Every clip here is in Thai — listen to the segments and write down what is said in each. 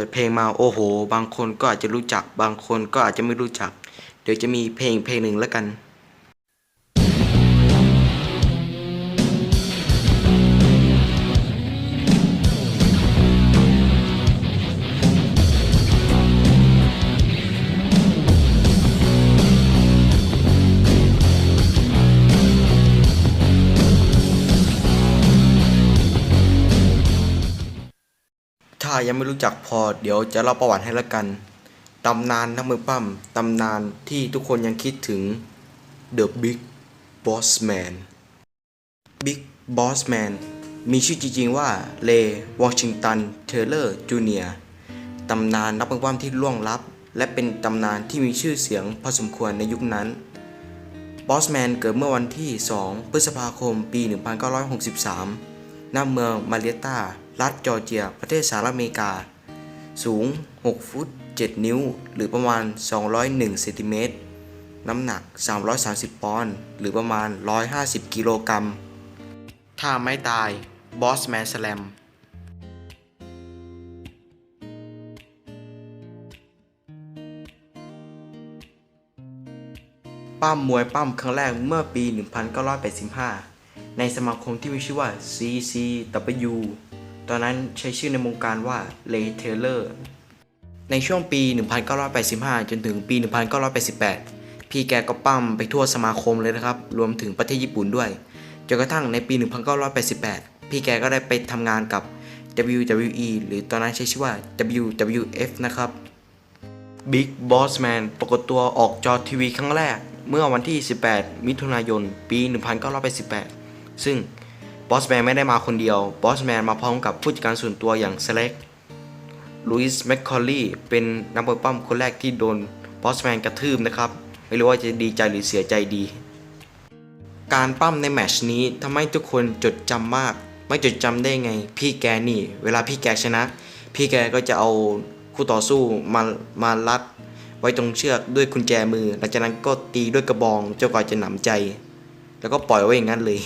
เปิดเพลงมาโอ้โห บางคนก็อาจจะรู้จัก บางคนก็อาจจะไม่รู้จัก เดี๋ยวจะมีเพลงเพลงหนึ่งแล้วกันายังไม่รู้จักพอ เดี๋ยวจะเล่าประวัติให้ละกัน ตำนานนักมวยปั้ม ตำนานที่ทุกคนยังคิดถึง The Big Boss Man Big Boss Man มีชื่อจริงๆว่าเลวอชิงตัน เทเลอร์ จูเนียตำนานนักมวยปั้มที่ล่วงลับ และเป็นตำนานที่มีชื่อเสียงพอสมควรในยุคนั้นบอสแมนเกิดเมื่อวันที่ 2 พฤษภาคม ปี 1963 ณ เมืองมาเรียตา รัฐจอร์เจีย ประเทศสหรัฐอเมริกา สูง 6 ฟุต 7 นิ้ว หรือประมาณ 201เซนติเมตร น้ำหนัก 330 ปอนด์ หรือประมาณ 150 กิโลกรัม ถ้าไม่ตาย บอสแมนสแลมปั้มมวยปั้มครั้งแรกเมื่อปี 1985 ในสมาคมที่มีชื่อว่า CCW ตอนนั้นใช้ชื่อในวงการว่า Ray Taylor ในช่วงปี 1985 จนถึงปี 1988 พี่แกก็ปั้มไปทั่วสมาคมเลยนะครับ รวมถึงประเทศญี่ปุ่นด้วย จนกระทั่งในปี 1988 พี่แกก็ได้ไปทำงานกับ WWE หรือตอนนั้นใช้ชื่อว่า WWF นะครับ Big Boss Man ปรากฏตัวออกจอทีวีครั้งแรก เมื่อวันที่ 18 มิถุนายน ปี 1988 ซึ่ง Boss Man ไม่ได้มาคนเดียว Boss Man มาพร้อมกับผู้จัดการส่วนตัวอย่าง Select ลุยส์แมคคอลลี่เป็นนักมวยปั้มคนแรกที่โดน Boss Man กระทืบนะครับ ไม่รู้ว่าจะดีใจหรือเสียใจดี การปั้มในแมชนี้ทำให้ทุกคนจดจำมาก ไม่จดจำได้ไง พี่แกนี่ เวลาพี่แกชนะ พี่แกก็จะเอาคู่ต่อสู้มามารัด ไว้ตรงเชือกด้วยกุญแจมือ หลังจากนั้นก็ตีด้วยกระบองจนกว่าจะหนำใจ แล้วก็ปล่อยไว้อย่างนั้นเลย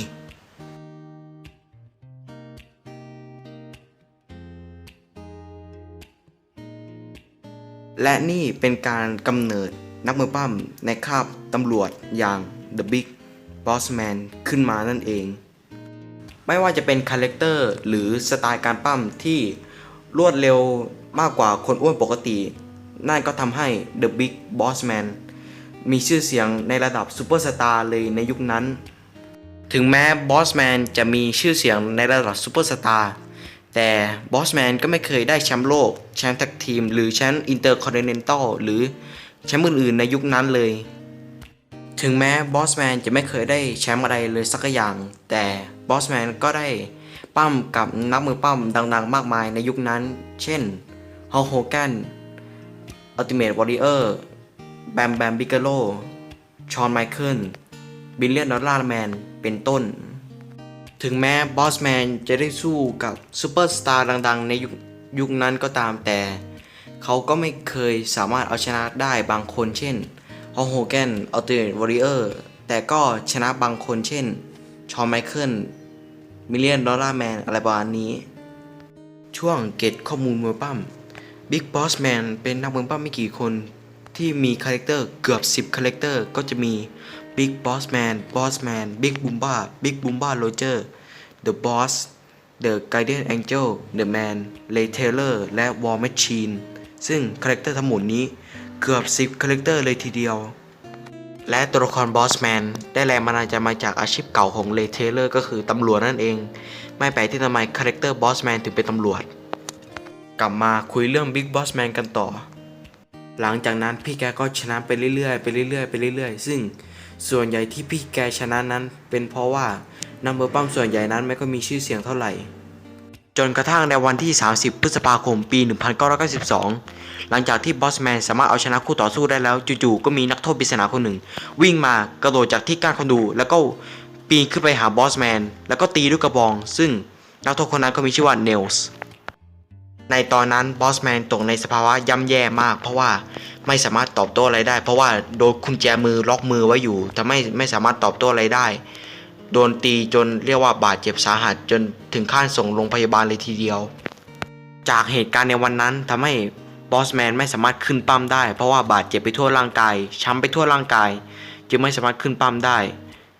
และนี่เป็นการกำเนิดนักมวยปั้มในคาบตำรวจอย่าง The Big Boss Man ขึ้นมานั่นเอง ไม่ว่าจะเป็นคาแรคเตอร์หรือสไตล์การปั้มที่รวดเร็วมากกว่าคนอ้วนปกติ นั่นก็ทำให้ The Big Boss Man มีชื่อเสียงในระดับซูเปอร์สตาร์เลยในยุคนั้น ถึงแม้ Boss Man จะมีชื่อเสียงในระดับซูเปอร์สตาร์ แต่ Boss Man ก็ไม่เคยได้แชมป์โลก แชมป์แท็กทีม หรือแชมป์อินเตอร์คอนติเนนตัลหรือแชมป์อื่นๆในยุคนั้นเลย ถึงแม้บอสแมนจะไม่เคยได้แชมป์อะไรเลยสักอย่าง แต่บอสแมนก็ได้ปั้มกับนักมือปั้มดังๆ มากมายในยุคนั้น เช่นฮอลโฮแกนอัลติเมทวอริเออร์แบมแบมบิกโลชอนไมเคิลบิลเลียนดอลลาร์แมนเป็นต้น ถึงแม้บอสแมนจะได้สู้กับซูเปอร์สตาร์ดังๆ ในยุคยุคนั้นก็ตามแต่ เขาก็ไม่เคยสามารถเอาชนะได้บางคนเช่นฮอลโฮแกนอัลเทอร์วอริเออร์แต่ก็ชนะบางคนเช่น ชอนไมเคิล มิเลียนดอลลาร์แมน อะไรประมาณนี้ ช่วงเก็ตข้อมูลมวยปั้ม Big Boss Man เป็นนักมวยปั้มไม่กี่คนที่มีคาแรคเตอร์เกือบ 10 คาแรคเตอร์ก็จะมี Big Boss Man Boss Man Big Boomba Big Boomba Roger The Boss The Guardian Angel The Man Ray Taylor และ War Machine ซึ่งคาแรคเตอร์ทั้งหมดนี้เกือบ 10 คาแรคเตอร์เลยทีเดียว และตัวละครบอสแมนได้แรงบันดาลใจมาจากอาชีพเก่าของเลเทเลอร์ก็คือตำรวจนั่นเอง ไม่แปลกที่ทำไมคาแรคเตอร์บอสแมนถึงเป็นตำรวจ กลับมาคุยเรื่องบิ๊กบอสแมนกันต่อ หลังจากนั้นพี่แกก็ชนะไปเรื่อยๆไปเรื่อยๆไปเรื่อยๆ ซึ่งส่วนใหญ่ที่พี่แกชนะนั้น เป็นเพราะว่านัมเบอร์ปั้มส่วนใหญ่นั้นไม่ก็มีชื่อเสียงเท่าไหร่ จนกระทั่งในวันที่ 30 พฤษภาคมปี 1992 หลังจากที่บอสแมนสามารถเอาชนะคู่ต่อสู้ได้แล้วจู่ๆก็มีนักโทษปริศนาคนหนึ่ง วิ่งมากระโดดจากที่ก้านคอนดู แล้วก็ปีนขึ้นไปหาบอสแมนแล้วก็ตีด้วยกระบอง ซึ่งนักโทษคนนั้นก็มีชื่อว่าเนลส์ ในตอนนั้นบอสแมนตกในสภาวะย่ำแย่มาก เพราะว่าไม่สามารถตอบโต้อะไรได้ เพราะว่าโดนกุญแจมือล็อกมือไว้อยู่ทำให้ไม่สามารถตอบโต้อะไรได้ โดนตีจนเรียกว่าบาดเจ็บสาหัสจนถึงขั้นส่งโรงพยาบาลเลยทีเดียว จากเหตุการณ์ในวันนั้นทำให้บอสแมนไม่สามารถขึ้นปั้มได้ เพราะว่าบาดเจ็บไปทั่วร่างกายช้ำไปทั่วร่างกาย จึงไม่สามารถขึ้นปั้มได้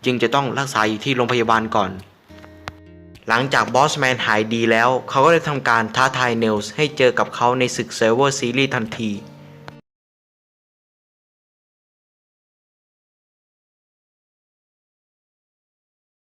จึงจะต้องรักษาอยู่ที่โรงพยาบาลก่อน หลังจากบอสแมนหายดีแล้ว เขาก็ได้ทำการท้าทายเนลส์ให้เจอกับเขาในศึกเซิร์ฟเวอร์ซีรีส์ทันที